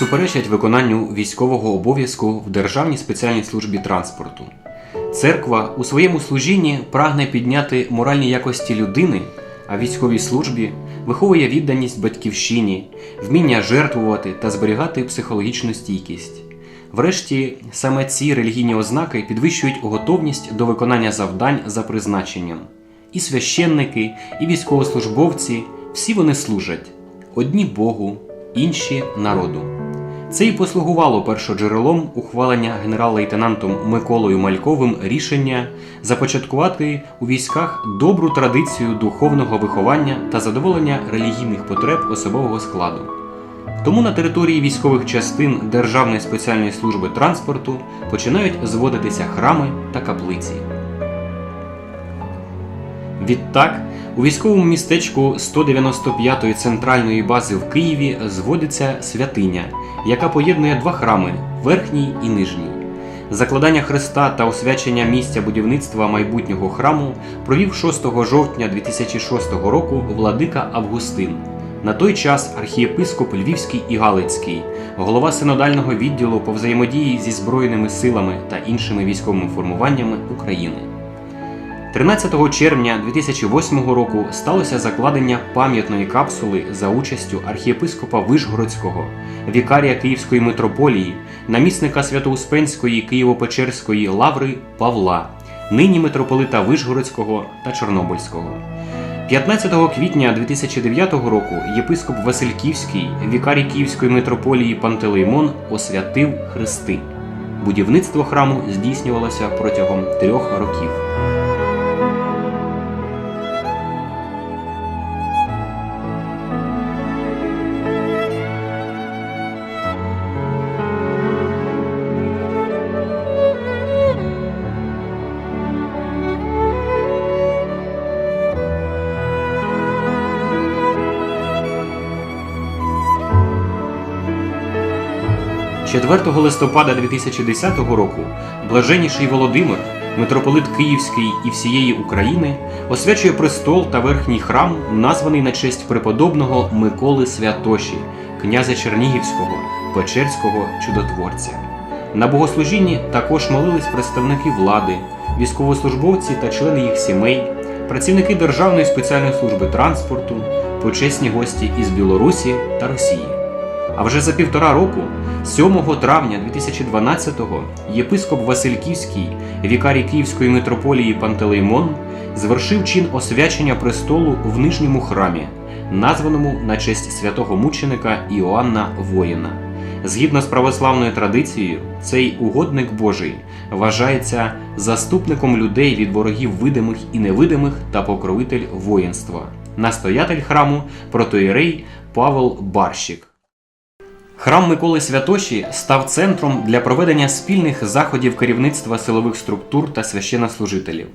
суперечать виконанню військового обов'язку в Державній спеціальній службі транспорту. Церква у своєму служінні прагне підняти моральні якості людини, а військовій службі виховує відданість батьківщині, вміння жертвувати та зберігати психологічну стійкість. Врешті, саме ці релігійні ознаки підвищують готовність до виконання завдань за призначенням. І священники, і військовослужбовці всі вони служать одні Богу, інші народу. Це і послугувало першоджерелом ухвалення генерал-лейтенантом Миколою Мальковим рішення започаткувати у військах добру традицію духовного виховання та задоволення релігійних потреб особового складу. Тому на території військових частин Державної спеціальної служби транспорту починають зводитися храми та каплиці. Відтак, у військовому містечку 195-ї центральної бази в Києві зводиться святиня, яка поєднує два храми верхній і нижній. Закладання хреста та освячення місця будівництва майбутнього храму провів 6 жовтня 2006 року владика Августин. На той час архієпископ Львівський і Галицький, голова синодального відділу по взаємодії зі Збройними силами та іншими військовими формуваннями України. 13 червня 2008 року сталося закладення пам'ятної капсули за участю архієпископа Вишгородського, вікарія Київської митрополії, намісника Святоуспенської Києво-Печерської лаври Павла, нині митрополита Вишгородського та Чорнобильського. 15 квітня 2009 року єпископ Васильківський, вікарій Київської митрополії Пантелеймон освятив хрести. Будівництво храму здійснювалося протягом трьох років. – 4 листопада 2010 року блаженніший Володимир, митрополит Київський і всієї України, освячує престол та верхній храм, названий на честь преподобного Миколи Святоші, князя Чернігівського, Печерського чудотворця. На богослужінні також молились представники влади, військовослужбовці та члени їх сімей, працівники Державної спеціальної служби транспорту, почесні гості із Білорусі та Росії. А вже за півтора року, 7 травня 2012-го, єпископ Васильківський, вікарій Київської митрополії Пантелеймон, звершив чин освячення престолу в нижньому храмі, названому на честь святого мученика Іоанна Воїна. Згідно з православною традицією, цей угодник Божий вважається заступником людей від ворогів видимих і невидимих та покровитель воїнства, настоятель храму протоєрей Павел Барщик. Храм Миколи Святоші став центром для проведення спільних заходів керівництва силових структур та священнослужителів.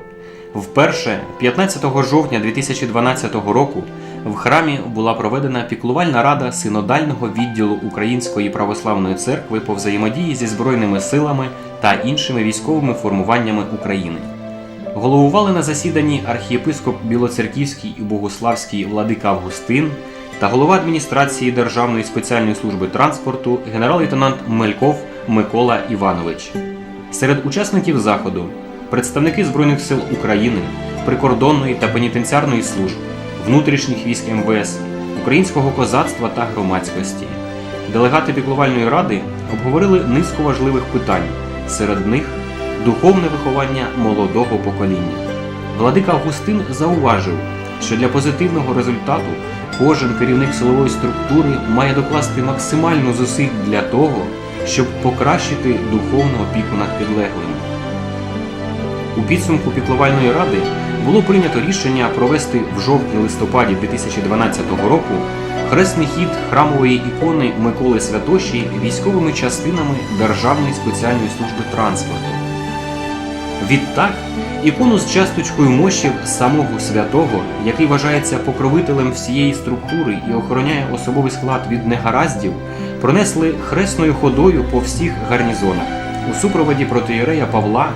Вперше, 15 жовтня 2012 року, в храмі була проведена піклувальна рада синодального відділу Української православної церкви по взаємодії зі Збройними силами та іншими військовими формуваннями України. Головували на засіданні архієпископ Білоцерківський і Богославський владика Августин та голова адміністрації Державної спеціальної служби транспорту генерал-лейтенант Мельков Микола Іванович. Серед учасників заходу представники Збройних сил України, прикордонної та пенітенціарної служб, внутрішніх військ МВС, українського козацтва та громадськості. Делегати піклувальної ради обговорили низку важливих питань, серед них духовне виховання молодого покоління. Владика Августин зауважив, що для позитивного результату кожен керівник силової структури має докласти максимально зусиль для того, щоб покращити духовну опіку над підлеглими. У підсумку піклувальної ради було прийнято рішення провести в жовтні-листопаді 2012 року хресний хід храмової ікони Миколи Святоші військовими частинами Державної спеціальної служби транспорту. Відтак, ікону з часточкою мощів самого святого, який вважається покровителем всієї структури і охороняє особовий склад від негараздів, пронесли хресною ходою по всіх гарнізонах у супроводі протиєрея Павла,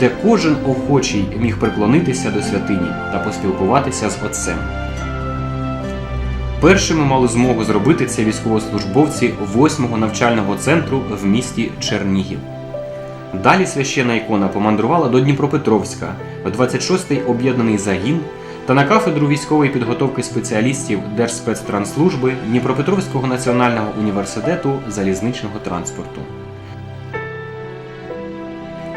де кожен охочий міг приклонитися до святині та поспілкуватися з отцем. Першими мали змогу зробити це військовослужбовці 8-го навчального центру в місті Чернігів. Далі священна ікона помандрувала до Дніпропетровська, в 26-й об'єднаний загін та на кафедру військової підготовки спеціалістів Держспецтранслужби Дніпропетровського національного університету залізничного транспорту.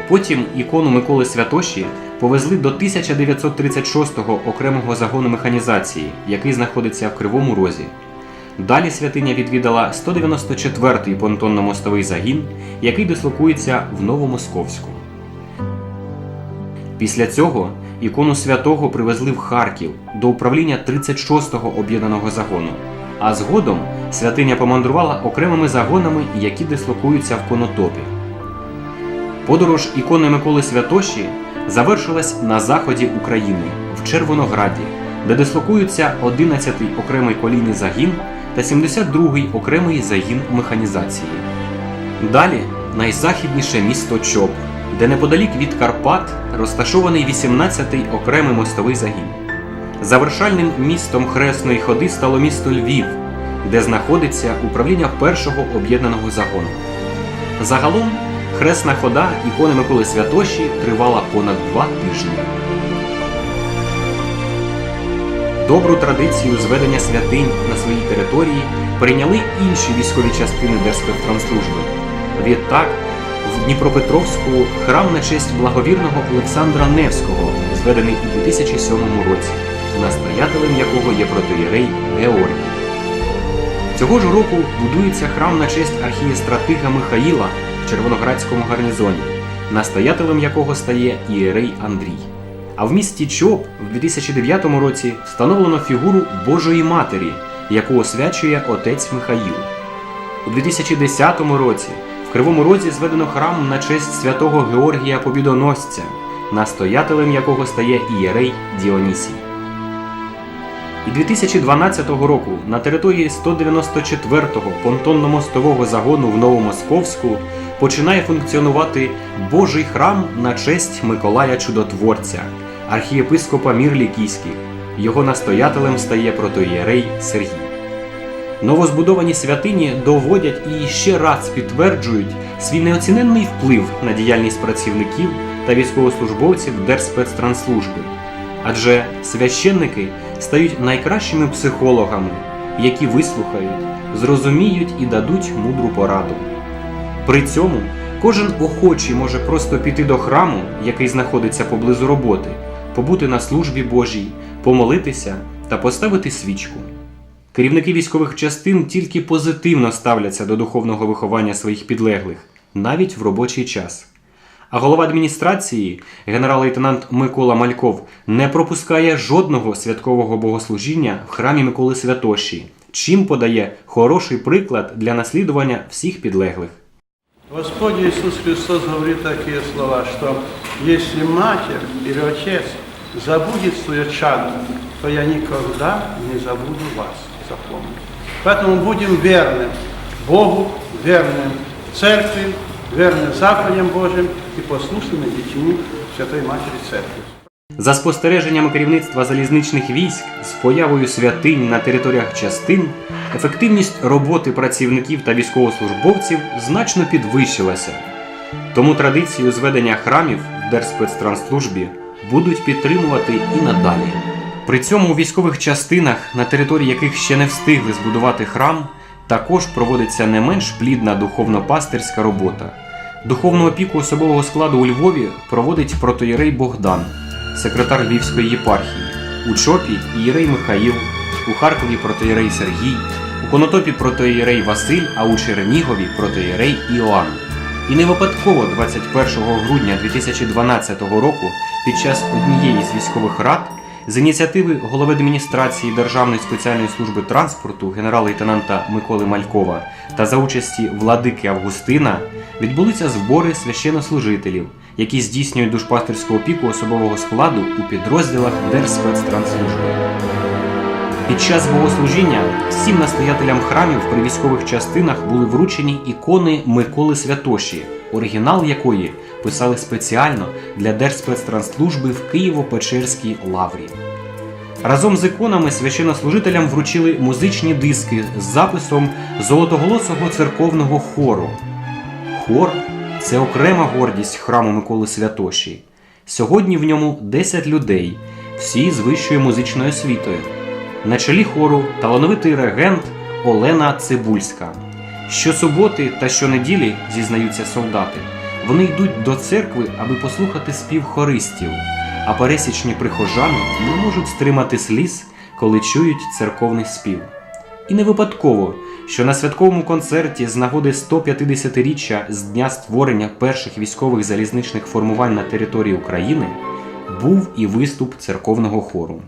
Потім ікону Миколи Святоші повезли до 1936-го окремого загону механізації, який знаходиться в Кривому Розі. Далі святиня відвідала 194-й понтонно-мостовий загін, який дислокується в Новомосковську. Після цього ікону святого привезли в Харків до управління 36-го об'єднаного загону. А згодом святиня помандрувала окремими загонами, які дислокуються в Конотопі. Подорож ікони Миколи Святоші завершилась на заході України в Червонограді, де дислокуються 11-й окремий колійний загін та 72-й окремий загін механізації. Далі найзахідніше місто Чоп, де неподалік від Карпат розташований 18-й окремий мостовий загін. Завершальним містом хресної ходи стало місто Львів, де знаходиться управління першого об'єднаного загону. Загалом хресна хода ікони Миколи Святоші тривала понад два тижні. Добру традицію зведення святинь на своїй території прийняли інші військові частини Держспецтранслужби. Відтак, в Дніпропетровську храм на честь благовірного Олександра Невського, зведений у 2007 році, настоятелем якого є протоєрей Георгій. Цього ж року будується храм на честь архієстратига Михаїла в Червоноградському гарнізоні, настоятелем якого стає ієрей Андрій. А в місті Чоп в 2009 році встановлено фігуру Божої Матері, яку освячує отець Михаїл. У 2010 році в Кривому Розі зведено храм на честь святого Георгія Побідоносця, настоятелем якого стає ієрей Діонісій. І 2012 року на території 194-го понтонно-мостового загону в Новомосковську починає функціонувати Божий храм на честь Миколая Чудотворця, архієпископа Мірлікійських. Його настоятелем стає протоієрей Сергій. Новозбудовані святині доводять і ще раз підтверджують свій неоціненний вплив на діяльність працівників та військовослужбовців Держспецтранслужби. Адже священники стають найкращими психологами, які вислухають, зрозуміють і дадуть мудру пораду. При цьому кожен охочий може просто піти до храму, який знаходиться поблизу роботи, побути на службі Божій, помолитися та поставити свічку. Керівники військових частин тільки позитивно ставляться до духовного виховання своїх підлеглих, навіть в робочий час. А голова адміністрації, генерал-лейтенант Микола Мальков, не пропускає жодного святкового богослужіння в храмі Миколи Святоші, чим подає хороший приклад для наслідування всіх підлеглих. Господь Иисус Христос говорит такие слова, что если матерь или отец забудет свое чадо, то я никогда не забуду вас, запомните. Поэтому будем верным Богу, верным Церкви, верным заповедям Божьим и послушными детьми Святой Матери Церкви. За спостереженнями керівництва залізничних військ з появою святинь на територіях частин, ефективність роботи працівників та військовослужбовців значно підвищилася. Тому традицію зведення храмів в Держспецтранслужбі будуть підтримувати і надалі. При цьому у військових частинах, на території яких ще не встигли збудувати храм, також проводиться не менш плідна духовно-пастирська робота. Духовну опіку особового складу у Львові проводить протоєрей Богдан, секретар Львівської єпархії, у Чопі ієрей Михаїл, у Харкові протоєрей Сергій, у Конотопі протоєрей Василь, а у Чернігові протоєрей Іоанн. І не випадково 21 грудня 2012 року під час однієї з військових рад з ініціативи голови адміністрації Державної спеціальної служби транспорту генерал-лейтенанта Миколи Малькова та за участі владики Августина відбулися збори священнослужителів, які здійснюють душпастерську опіку особового складу у підрозділах Держспецтранслужби. Під час богослужіння всім настоятелям храмів при військових частинах були вручені ікони Миколи Святоші, оригінал якої писали спеціально для Держспецтранслужби в Києво-Печерській лаврі. Разом з іконами священнослужителям вручили музичні диски з записом золотоголосого церковного хору. Хор це окрема гордість храму Миколи Святоші. Сьогодні в ньому 10 людей, всі з вищою музичною освітою. На чолі хору талановитий регент Олена Цибульська. Щосуботи та щонеділі, зізнаються солдати, вони йдуть до церкви, аби послухати спів хористів, а пересічні прихожани не можуть стримати сліз, коли чують церковний спів. І не випадково, що на святковому концерті з нагоди 150-річчя з дня створення перших військових залізничних формувань на території України був і виступ церковного хору.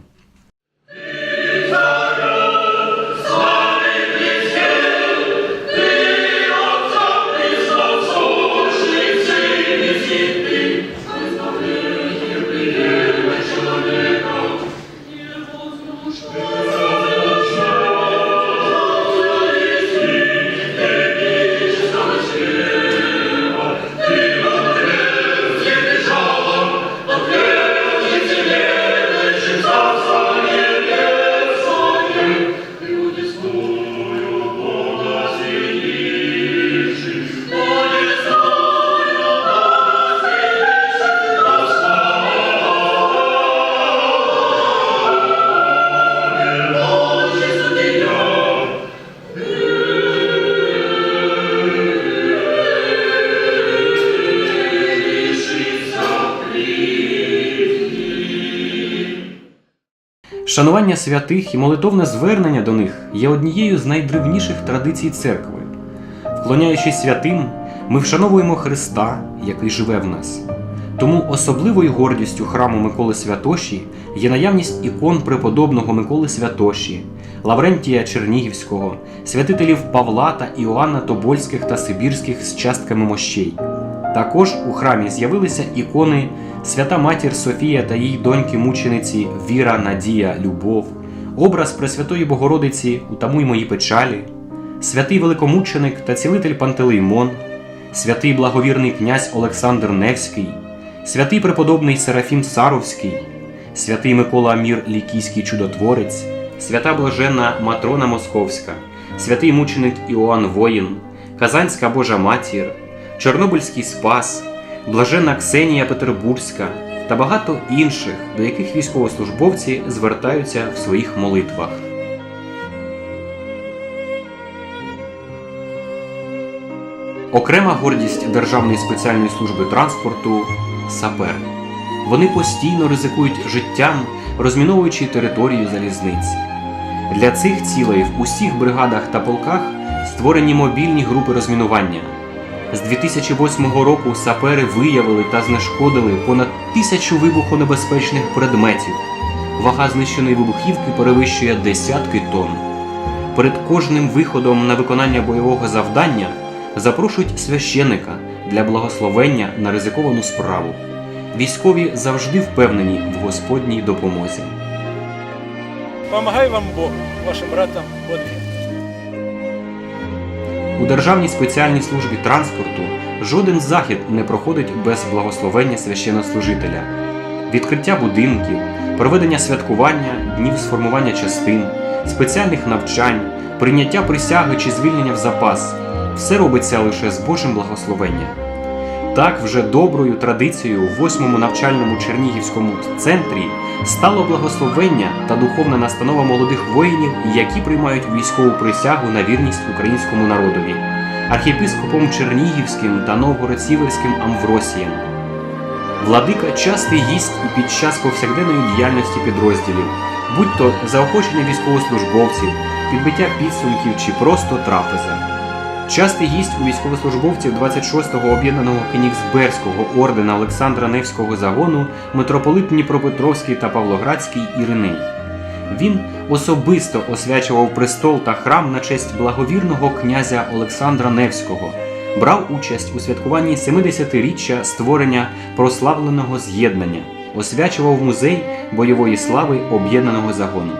Святих і молитовне звернення до них є однією з найдревніших традицій церкви. Вклоняючись святим, ми вшановуємо Христа, який живе в нас. Тому особливою гордістю храму Миколи Святоші є наявність ікон преподобного Миколи Святоші, Лаврентія Чернігівського, святителів Павла та Іоанна Тобольських та Сибірських з частками мощей. Також у храмі з'явилися ікони Свята Матір Софія та її доньки мучениці Віра, Надія, Любов, образ Пресвятої Богородиці Утамуй мої печалі, святий великомученик та цілитель Пантелеймон, святий благовірний князь Олександр Невський, святий преподобний Серафім Саровський, святий Микола Амір Лікійський чудотворець, свята блаженна Матрона Московська, святий мученик Іоанн Воїн, Казанська Божа Матір, Чорнобильський Спас, Блаженна Ксенія Петербурзька та багато інших, до яких військовослужбовці звертаються в своїх молитвах. Окрема гордість Державної спеціальної служби транспорту сапер. Вони постійно ризикують життям, розміновуючи територію залізниці. Для цих цілей в усіх бригадах та полках створені мобільні групи розмінування. З 2008 року сапери виявили та знешкодили понад тисячу вибухонебезпечних предметів. Вага знищеної вибухівки перевищує десятки тонн. Перед кожним виходом на виконання бойового завдання запрошують священика для благословення на ризиковану справу. Військові завжди впевнені в Господній допомозі. Помагай вам Бог, вашим братам. У Державній спеціальній службі транспорту жоден захід не проходить без благословення священнослужителя. Відкриття будинків, проведення святкування, днів сформування частин, спеціальних навчань, прийняття присяги чи звільнення в запас все робиться лише з Божим благословенням. Так, вже доброю традицією у восьмому навчальному Чернігівському центрі стало благословення та духовна настанова молодих воїнів, які приймають військову присягу на вірність українському народові, архієпископом Чернігівським та Новгород-Сіверським Амвросієм. Владика частий гість і під час повсякденної діяльності підрозділів, будь то заохочення військовослужбовців, підбиття підсумків чи просто трапеза. Частий гість у військовослужбовців 26-го об'єднаного Кенігсберського ордена Олександра Невського загону митрополит Дніпропетровський та Павлоградський Іриней. Він особисто освячував престол та храм на честь благовірного князя Олександра Невського, брав участь у святкуванні 70-річчя створення прославленого з'єднання, освячував музей бойової слави об'єднаного загону.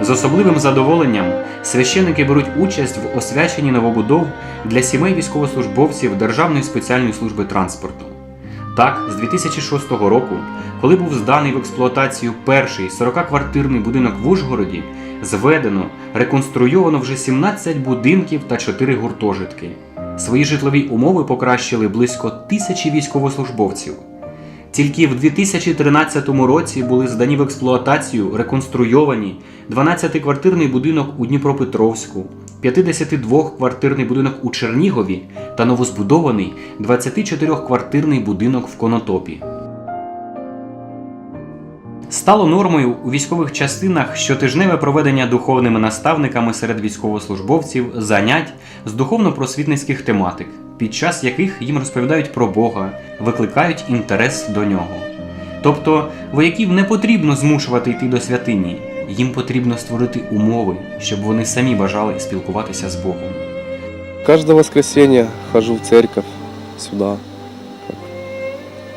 З особливим задоволенням священики беруть участь в освяченні новобудов для сімей військовослужбовців Державної спеціальної служби транспорту. Так, з 2006 року, коли був зданий в експлуатацію перший 40-квартирний будинок в Ужгороді, зведено, реконструйовано вже 17 будинків та 4 гуртожитки. Свої житлові умови покращили близько тисячі військовослужбовців. Тільки в 2013 році були здані в експлуатацію реконструйовані 12-квартирний будинок у Дніпропетровську, 52-квартирний будинок у Чернігові та новозбудований 24-квартирний будинок в Конотопі. Стало нормою у військових частинах щотижневе проведення духовними наставниками серед військовослужбовців занять з духовно-просвітницьких тематик, під час яких їм розповідають про Бога, викликають інтерес до нього. Тобто вояків не потрібно змушувати йти до святині, їм потрібно створити умови, щоб вони самі бажали спілкуватися з Богом. Каждое воскресенье хожу в церковь сюда.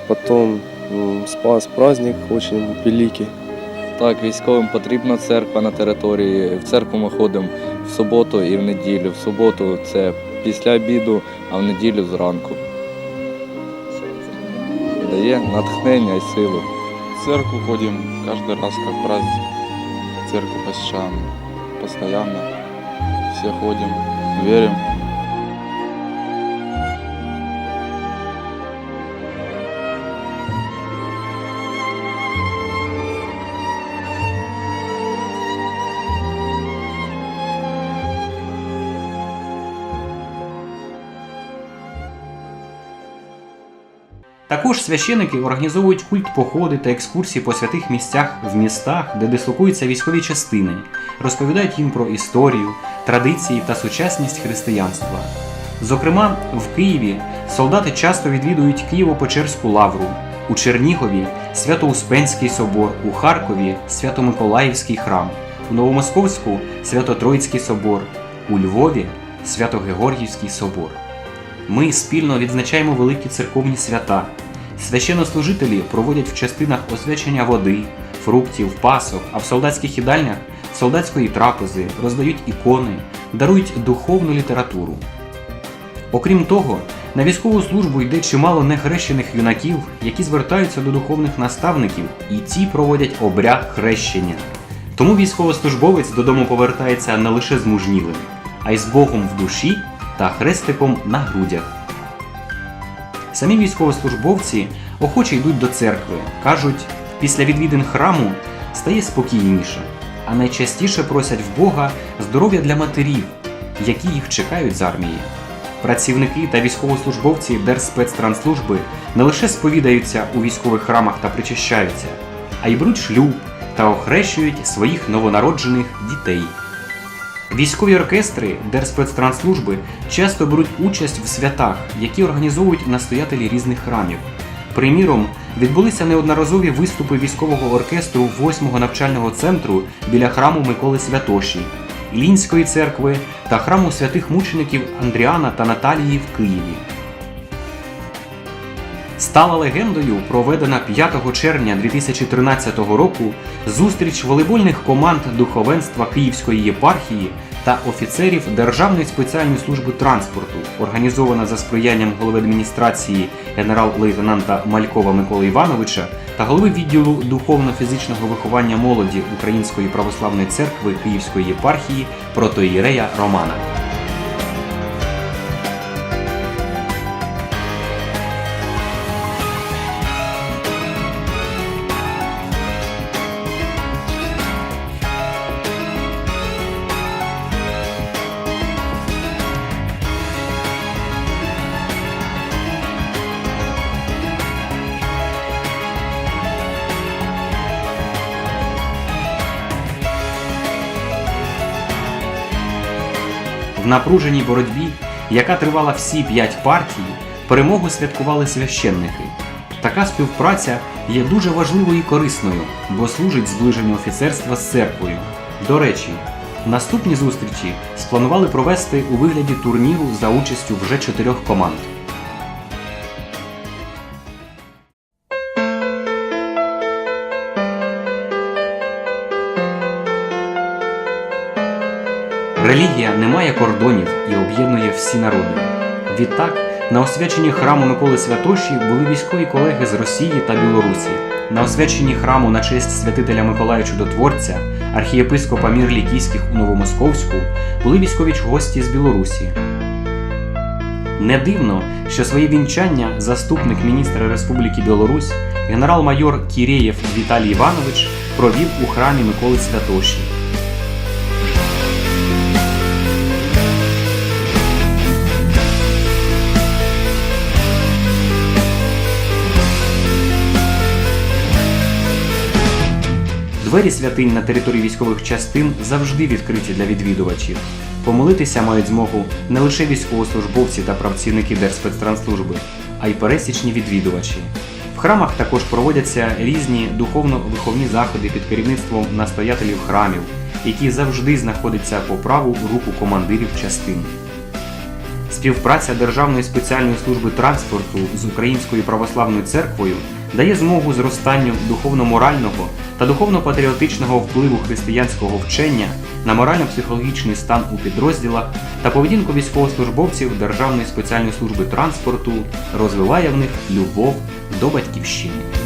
Потом м, спас праздник очень великий. Так, військовим потрібна церква на території. В церкву ми ходимо в суботу і в неділю. В суботу це після обіду, а в неділю зранку. Дає натхнення і силу. В церкву ходимо кожен раз як праздник. Церкву посещаємо постоянно. Все ходимо, верим. Також священики організовують культ походи та екскурсії по святих місцях в містах, де дислокуються військові частини, розповідають їм про історію, традиції та сучасність християнства. Зокрема, в Києві солдати часто відвідують Києво-Печерську лавру, у Чернігові Свято-Успенський собор, у Харкові Свято-Миколаївський храм, у Новомосковську Свято-Троїцький собор, у Львові Свято-Георгіївський собор. Ми спільно відзначаємо великі церковні свята. Священнослужителі проводять в частинах освячення води, фруктів, пасок, а в солдатських їдальнях солдатської трапези роздають ікони, дарують духовну літературу. Окрім того, на військову службу йде чимало нехрещених юнаків, які звертаються до духовних наставників, і ті проводять обряд хрещення. Тому військовослужбовець додому повертається не лише змужнілим, а й з Богом в душі та хрестиком на грудях. Самі військовослужбовці охоче йдуть до церкви. Кажуть, після відвідин храму стає спокійніше, а найчастіше просять в Бога здоров'я для матерів, які їх чекають з армії. Працівники та військовослужбовці Держспецтранслужби не лише сповідаються у військових храмах та причащаються, а й беруть шлюб та охрещують своїх новонароджених дітей. Військові оркестри Держспецтранслужби часто беруть участь в святах, які організовують настоятелі різних храмів. Приміром, відбулися неодноразові виступи військового оркестру 8-го навчального центру біля храму Миколи Святоші, Лінської церкви та храму святих мучеників Андріана та Наталії в Києві. Стала легендою проведена 5 червня 2013 року зустріч волейбольних команд духовенства Київської єпархії та офіцерів Державної спеціальної служби транспорту, організована за сприянням голови адміністрації генерал-лейтенанта Малькова Миколи Івановича та голови відділу духовно-фізичного виховання молоді Української православної церкви Київської єпархії протоїрея Романа. Напруженій боротьбі, яка тривала всі п'ять партій, перемогу святкували священники. Така співпраця є дуже важливою і корисною, бо служить зближенню офіцерства з церквою. До речі, наступні зустрічі спланували провести у вигляді турніру за участю вже чотирьох команд. Релігія не має кордонів і об'єднує всі народи. Відтак, На освяченні храму Миколи Святоші були військові колеги з Росії та Білорусі. На освяченні храму на честь святителя Миколая Чудотворця, архієпископа Мір Лікійських у Новомосковську, були військові гості з Білорусі. Не дивно, що своє вінчання заступник міністра Республіки Білорусь, генерал-майор Кірєєв Віталій Іванович провів у храмі Миколи Святоші. Двері святинь на території військових частин завжди відкриті для відвідувачів. Помолитися мають змогу не лише військовослужбовці та працівники Держспецтранслужби, а й пересічні відвідувачі. В храмах також проводяться різні духовно-виховні заходи під керівництвом настоятелів храмів, які завжди знаходяться по праву руку командирів частин. Співпраця Державної спеціальної служби транспорту з Українською православною церквою дає змогу зростанню духовно-морального та духовно-патріотичного впливу християнського вчення на морально-психологічний стан у підрозділах та поведінку військовослужбовців Державної спеціальної служби транспорту розвиває в них любов до батьківщини.